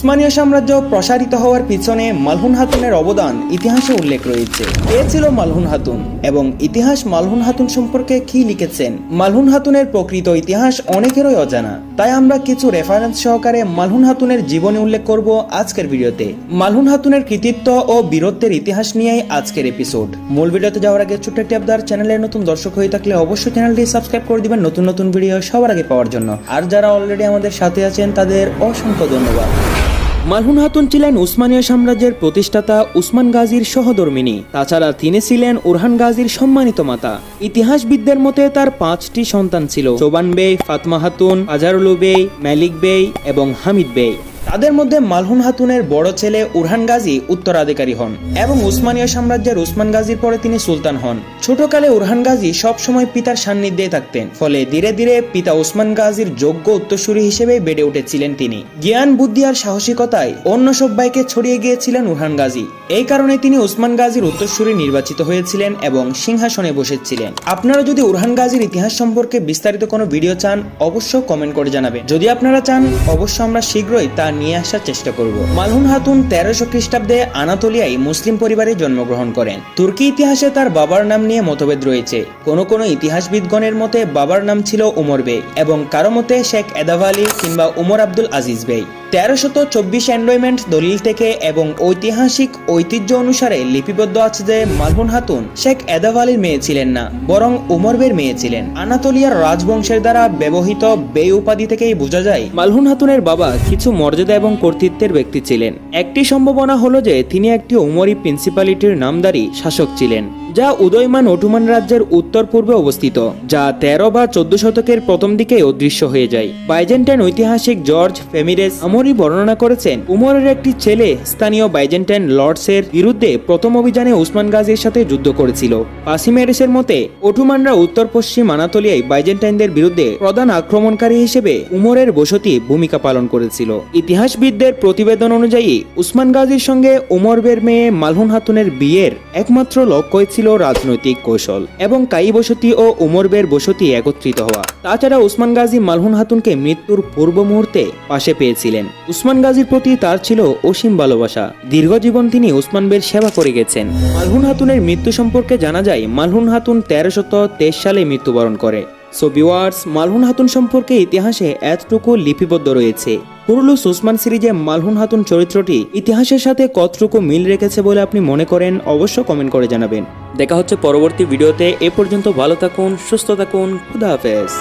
উসমানীয় সাম্রাজ্য প্রসারিত হওয়ার পিছনে মালহুন হাতুনের অবদান ইতিহাসে উল্লেখ রয়েছে। কে ছিল মালহুন হাতুন এবং ইতিহাস মালহুন হাতুন সম্পর্কে কি লিখেছেন? মালহুন হাতুনের প্রকৃত ইতিহাস অনেকেরই অজানা। তাই আমরা কিছু রেফারেন্স সহকারে মালহুন হাতুনের জীবনী উল্লেখ করব আজকের ভিডিওতে। মালহুন হাতুনের কৃতিত্ব ও বীরত্বের ইতিহাস নিয়েই আজকের এপিসোড মূল ভিডিওতে যাওয়ার আগে ছোট্ট একটি আবদার চ্যানেলের নতুন দর্শক হয়ে থাকলে অবশ্যই চ্যানেলটি সাবস্ক্রাইব করে দিবেন নতুন নতুন ভিডিও সবার আগে পাওয়ার জন্য। আর যারা অলরেডি আমাদের সাথে আছেন, তাদের অসংখ্য ধন্যবাদ। মালহুন হাতুন ছিলেন উসমানীয় সাম্রাজ্যের প্রতিষ্ঠাতা উসমান গাজীর সহধর্মিনী তাছাড়া তিনি ছিলেন উরহান গাজীর সম্মানিত মাতা। ইতিহাসবিদদের মতে তার পাঁচটি সন্তান ছিল। চোবান বেই, ফাতমা হাতুন, আজারুলু বেই, মালিক বেই এবং হামিদ বেই। তাদের মধ্যে মালহুন হাতুনের বড় ছেলে উরহান গাজী উত্তরাধিকারী হন এবং উসমানীয় সাম্রাজ্যের উসমান গাজীর পরে তিনি সুলতান হন। ছোটকালে উরহান গাজী সবসময় পিতার সান্নিধ্যে থাকতেন, ফলে ধীরে ধীরে পিতা উসমান গাজীর যোগ্য উত্তরসূরি হিসেবে বেড়ে উঠেছিলেন তিনি। জ্ঞান, বুদ্ধি আর সাহসিকতায় অন্য সব ভাইকে ছড়িয়ে গিয়েছিলেন উরহান গাজী। এই কারণে তিনি উসমান গাজীর উত্তরসূরি নির্বাচিত হয়েছিলেন এবং সিংহাসনে বসেছিলেন। আপনারা যদি উরহান গাজীর ইতিহাস সম্পর্কে বিস্তারিত কোনো ভিডিও চান, অবশ্য কমেন্ট করে জানাবেন। যদি আপনারা চান, অবশ্য আমরা শীঘ্রই তা নিয়ে আসার চেষ্টা করব। মালহুন হাতুন তেরোশো খ্রিস্টাব্দে আনাতোলিয়ায় মুসলিম পরিবারে জন্মগ্রহণ করেন। তুর্কি ইতিহাসে তার বাবার নাম নিয়ে মতভেদ রয়েছে। কোনো কোনো ইতিহাসবিদগণের মতে বাবার নাম ছিল উমর বে এবং কারও মতে শেখ এদাভ আলী কিংবা উমর আব্দুল আজিজ বেই তেরোশত চব্বিশ এন্ডোয়মেন্ট দলিল থেকে এবং ঐতিহাসিক ঐতিহ্য অনুসারে লিপিবদ্ধ আছে যে মালহুন হাতুন শেখ এদাভ আলীর মেয়ে ছিলেন না, বরং উমরবের মেয়ে ছিলেন। আনাতোলিয়ার রাজবংশের দ্বারা ব্যবহৃত বে উপাধি থেকেই বোঝা যায় মালহুন হাতুনের বাবা কিছু মর্যাদা এবং কর্তৃত্বের ব্যক্তি ছিলেন। একটি সম্ভাবনা হলো যে তিনি একটি উমরি প্রিন্সিপালিটির নামদারি শাসক ছিলেন। যা উদয়মান অটোমান রাজ্যের উত্তর পূর্বে অবস্থিত, যা তেরো বা চোদ্দ শতকের প্রথম দিকে অদৃশ্য হয়ে যায়। বাইজেন্টাইন ঐতিহাসিক জর্জ ফেমিরেস আমরি বর্ণনা করেছেন, উমরের একটি ছেলে স্থানীয় বাইজেন্টাইন লর্ডসের বিরুদ্ধে প্রথম অভিযানে উসমান গাজীর সাথে যুদ্ধ করেছিল। পাসিমেরেসের মতে, অটোমানরা উত্তর পশ্চিম আনাতোলিয়ায় বাইজেন্টাইনদের বিরুদ্ধে প্রধান আক্রমণকারী হিসেবে উমরের বসতি ভূমিকা পালন করেছিল। ইতিহাসবিদদের প্রতিবেদন অনুযায়ী, উসমান গাজীর সঙ্গে উমরবের মেয়ে মালহুন হাতুনের বিয়ের একমাত্র লক্ষ্যই ছিল রাজনৈতিক কৌশল এবং কাই বসতি ও উমরবের বসতি একত্রিত হওয়া। তাছাড়া উসমান গাজী মালহুন হাতুনকে মৃত্যুর পূর্ব মুহূর্তে পাশে পেয়েছিলেন। উসমান গাজীর প্রতি তার ছিল অসীম ভালোবাসা। দীর্ঘ জীবন তিনি উসমান বের সেবা করে গেছেন। মালহুন হাতুনের মৃত্যু সম্পর্কে জানা যায়, মালহুন হাতুন তেরোশত তেইশ সালে মৃত্যুবরণ করে। সো বিওয়ার্স মালহুন হাতুন সম্পর্কে ইতিহাসে এতটুকু লিপিবদ্ধ রয়েছে। পুরুলু সুসমান সিরিজে মালহুন হাতুন চরিত্রটি ইতিহাসের সাথে কতটুকু মিল রেখেছে বলে আপনি মনে করেন, অবশ্য কমেন্ট করে জানাবেন। দেখা হচ্ছে পরবর্তী ভিডিওতে এ পর্যন্ত ভালো থাকুন, সুস্থ থাকুন, খুদা হাফেজ।